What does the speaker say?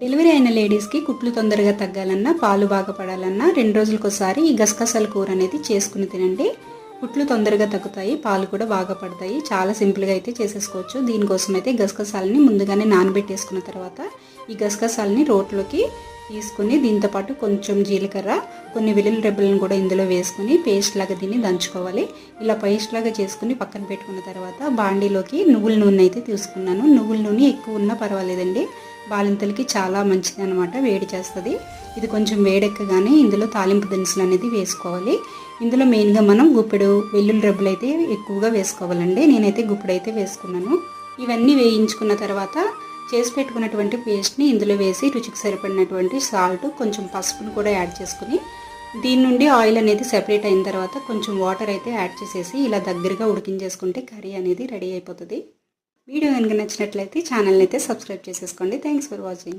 Delivery అయిన లేడీస్కి కుట్లు తొందరగా తగ్గాలన్నా పాలు బాగా పడాలన్నా రెండు రోజులకోసారి ఈ గసగసాల కూర అనేది చేసుకుని తినండి. కుట్లు తొందరగా తగ్గుతాయి పాలు కూడా బాగా పడతాయి. చాలా సింపుల్గా అయితే చేసేసుకోవచ్చు. దీనికోసం అయితే గసగసాలని ముందుగానే నానబెట్టేసుకున్న తర్వాత ఈ గసగసాలని రోట్లోకి తీసుకుని దీంతోపాటు కొంచెం జీలకర్ర కొన్ని వెల్లుల్లి రెబ్బలను కూడా ఇందులో వేసుకుని పేస్ట్ లాగా దీన్ని దంచుకోవాలి. ఇలా పేస్ట్ లాగా చేసుకుని పక్కన పెట్టుకున్న తర్వాత బాండీలోకి నువ్వుల నూనె అయితే తీసుకున్నాను. నువ్వుల నూనె ఎక్కువ ఉన్నా పర్వాలేదండి. బాలింతలకి చాలా మంచిది అనమాట వేడి చేస్తుంది. ఇది కొంచెం వేడెక్కగానే ఇందులో తాలింపు దినుసులు అనేది వేసుకోవాలి. ఇందులో మెయిన్గా మనం గుప్పెడు వెల్లుల్లి రబ్బులు అయితే ఎక్కువగా వేసుకోవాలండి. నేనైతే గుప్పెడు అయితే వేసుకున్నాను. ఇవన్నీ వేయించుకున్న తర్వాత చేసి పెట్టుకున్నటువంటి పేస్ట్ని ఇందులో వేసి రుచికి సరిపడినటువంటి సాల్ట్ కొంచెం పసుపును కూడా యాడ్ చేసుకుని దీని నుండి ఆయిల్ అనేది సెపరేట్ అయిన తర్వాత కొంచెం వాటర్ అయితే యాడ్ చేసేసి ఇలా దగ్గరగా ఉడికించేసుకుంటే కర్రీ అనేది రెడీ అయిపోతుంది. వీడియో కనుక నచ్చినట్లయితే ఛానల్ని అయితే సబ్స్క్రైబ్ చేసేసుకోండి. Thanks for watching